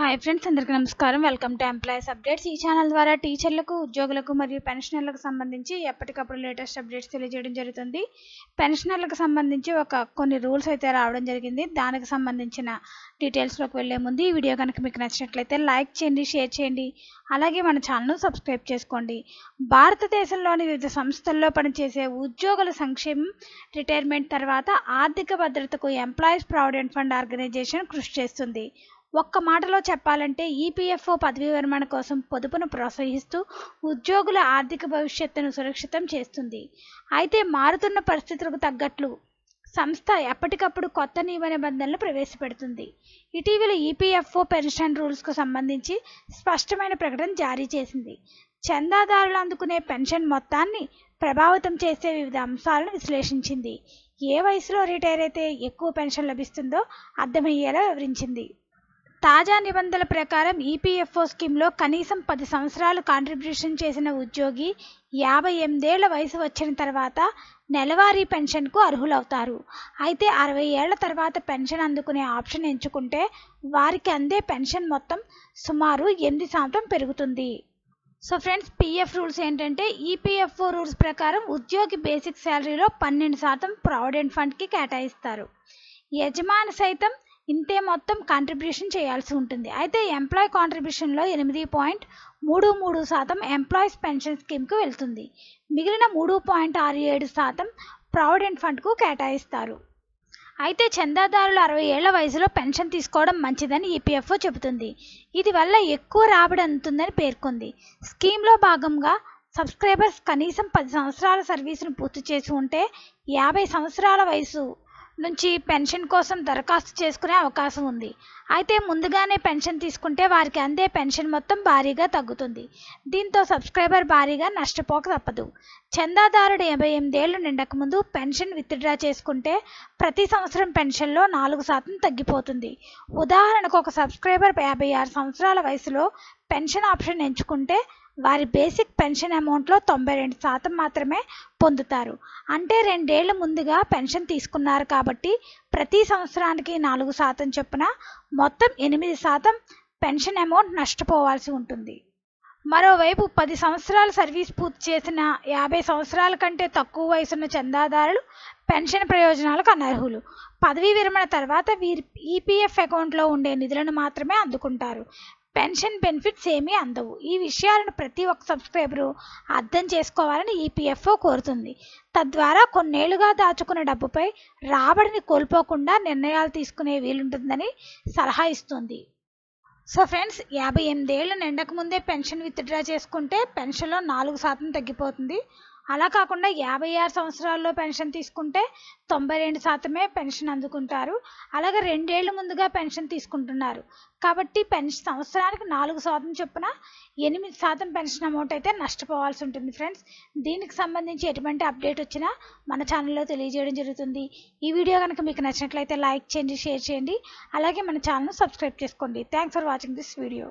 Hi friends అందరికీ నమస్కారం. Welcome to employees updates ఈ ఛానల్ ద్వారా టీచర్లకు ఉద్యోగులకు మరియు పెన్షనర్లకు సంబంధించి ఎప్పటికప్పుడు లేటెస్ట్ అప్డేట్స్ తెలియజేయడం జరుగుతుంది. పెన్షనర్లకు సంబంధించి ఒక కొన్ని రూల్స్ అయితే రావడం జరిగింది. దానికి సంబంధించిన డీటెయిల్స్లోకి వెళ్ళే ముందు ఈ వీడియో కనుక మీకు నచ్చినట్లయితే లైక్ చేయండి షేర్ చేయండి. అలాగే మన ఛానల్ను సబ్స్క్రైబ్ చేసుకోండి. భారతదేశంలోని వివిధ సంస్థల్లో పనిచేసే ఉద్యోగుల సంక్షేమం రిటైర్మెంట్ తర్వాత ఆర్థిక భద్రతకు ఎంప్లాయీస్ ప్రావిడెంట్ ఫండ్ ఆర్గనైజేషన్ కృషి చేస్తుంది. ఒక్క మాటలో చెప్పాలంటే ఈపీఎఫ్ఓ పదవీ విరమణ కోసం పొదుపును ప్రోత్సహిస్తూ ఉద్యోగుల ఆర్థిక భవిష్యత్తును సురక్షితం చేస్తుంది. అయితే మారుతున్న పరిస్థితులకు తగ్గట్లు సంస్థ ఎప్పటికప్పుడు కొత్త నియమ నిబంధనలు ప్రవేశపెడుతుంది. ఇటీవల ఈపీఎఫ్ఓ పెన్షన్ రూల్స్కు సంబంధించి స్పష్టమైన ప్రకటన జారీ చేసింది. చందాదారులు అందుకునే పెన్షన్ మొత్తాన్ని ప్రభావితం చేసే వివిధ అంశాలను విశ్లేషించింది. ఏ వయసులో రిటైర్ అయితే ఎక్కువ పెన్షన్ లభిస్తుందో అర్థమయ్యేలా వివరించింది. తాజా నిబంధనల ప్రకారం ఈపీఎఫ్ఓ స్కీమ్లో కనీసం పది సంవత్సరాలు కాంట్రిబ్యూషన్ చేసిన ఉద్యోగి యాభై ఎనిమిదేళ్ళ వయసు వచ్చిన తర్వాత నెలవారీ పెన్షన్కు అర్హులవుతారు. అయితే అరవై ఏళ్ళ తర్వాత పెన్షన్ అందుకునే ఆప్షన్ ఎంచుకుంటే వారికి అందే పెన్షన్ మొత్తం సుమారు ఎనిమిది శాతం పెరుగుతుంది. సో ఫ్రెండ్స్ పిఎఫ్ రూల్స్ ఏంటంటే ఈపీఎఫ్ఓ రూల్స్ ప్రకారం ఉద్యోగి బేసిక్ శాలరీలో పన్నెండు శాతం ప్రావిడెంట్ ఫండ్కి కేటాయిస్తారు. యజమాని సైతం ఇంతే మొత్తం కాంట్రిబ్యూషన్ చేయాల్సి ఉంటుంది. అయితే ఎంప్లాయ్ కాంట్రిబ్యూషన్లో ఎనిమిది పాయింట్ మూడు మూడు శాతం ఎంప్లాయీస్ పెన్షన్ స్కీమ్కు వెళ్తుంది. మిగిలిన మూడు పాయింట్ ఆరు ఏడు శాతం ప్రావిడెంట్ ఫండ్కు కేటాయిస్తారు. అయితే చందాదారులు అరవై ఏళ్ళ వయసులో పెన్షన్ తీసుకోవడం మంచిదని ఈపీఎఫ్ఓ చెబుతుంది. ఇది వల్ల ఎక్కువ రాబడి అందుతుందని పేర్కొంది. స్కీమ్లో భాగంగా సబ్స్క్రైబర్స్ కనీసం పది సంవత్సరాల సర్వీసును పూర్తి చేసి ఉంటే యాభై సంవత్సరాల వయసు నుంచి పెన్షన్ కోసం దరఖాస్తు చేసుకునే అవకాశం ఉంది. అయితే ముందుగానే పెన్షన్ తీసుకుంటే వారికి అందే పెన్షన్ మొత్తం భారీగా తగ్గుతుంది. దీంతో సబ్స్క్రైబర్ భారీగా నష్టపోక తప్పదు. చందాదారుడు యాభై ఎనిమిదేళ్ళు నిండకముందు పెన్షన్ విత్డ్రా చేసుకుంటే ప్రతి సంవత్సరం పెన్షన్లో నాలుగు శాతం తగ్గిపోతుంది. ఉదాహరణకు ఒక సబ్స్క్రైబర్ యాభై ఆరు సంవత్సరాల వయసులో పెన్షన్ ఆప్షన్ ఎంచుకుంటే వారి బేసిక్ పెన్షన్ అమౌంట్లో తొంభై రెండు శాతం మాత్రమే పొందుతారు. అంటే రెండేళ్ళ ముందుగా పెన్షన్ తీసుకున్నారు కాబట్టి ప్రతి సంవత్సరానికి నాలుగు శాతం చొప్పున మొత్తం ఎనిమిది శాతం పెన్షన్ అమౌంట్ నష్టపోవాల్సి ఉంటుంది. మరోవైపు పది సంవత్సరాల సర్వీస్ పూర్తి చేసిన యాభై సంవత్సరాల కంటే తక్కువ వయసున్న చందాదారులు పెన్షన్ ప్రయోజనాలకు అనర్హులు. పదవీ విరమణ తర్వాత వీరి ఈపీఎఫ్ అకౌంట్లో ఉండే నిధులను మాత్రమే అందుకుంటారు. పెన్షన్ బెనిఫిట్స్ ఏమీ అందవు. ఈ విషయాలను ప్రతి ఒక్క సబ్స్క్రైబరు అర్థం చేసుకోవాలని ఈపీఎఫ్ఓ కోరుతుంది. తద్వారా కొన్నేళ్ళుగా దాచుకున్న డబ్బుపై రాబడిని కోల్పోకుండా నిర్ణయాలు తీసుకునే వీలుంటుందని సలహా ఇస్తుంది. సో ఫ్రెండ్స్ యాభై ఎనిమిదేళ్ళు నిండక ముందే పెన్షన్ విత్డ్రా చేసుకుంటే పెన్షన్లో నాలుగు శాతం తగ్గిపోతుంది. అలా కాకుండా యాభై ఆరు సంవత్సరాల్లో పెన్షన్ తీసుకుంటే తొంభై రెండు శాతమే పెన్షన్ అందుకుంటారు. అలాగే రెండేళ్ళ ముందుగా పెన్షన్ తీసుకుంటున్నారు. కాబట్టి పెన్షన్ సంవత్సరానికి నాలుగు శాతం చొప్పున ఎనిమిది శాతం పెన్షన్ అమౌంట్ అయితే నష్టపోవాల్సి ఉంటుంది ఫ్రెండ్స్. దీనికి సంబంధించి ఎటువంటి అప్డేట్ వచ్చినా మన ఛానల్లో తెలియజేయడం జరుగుతుంది. ఈ వీడియో కనుక మీకు నచ్చినట్లయితే లైక్ చేయండి షేర్ చేయండి. అలాగే మన ఛానల్ను సబ్స్క్రైబ్ చేసుకోండి. Thanks for watching this video.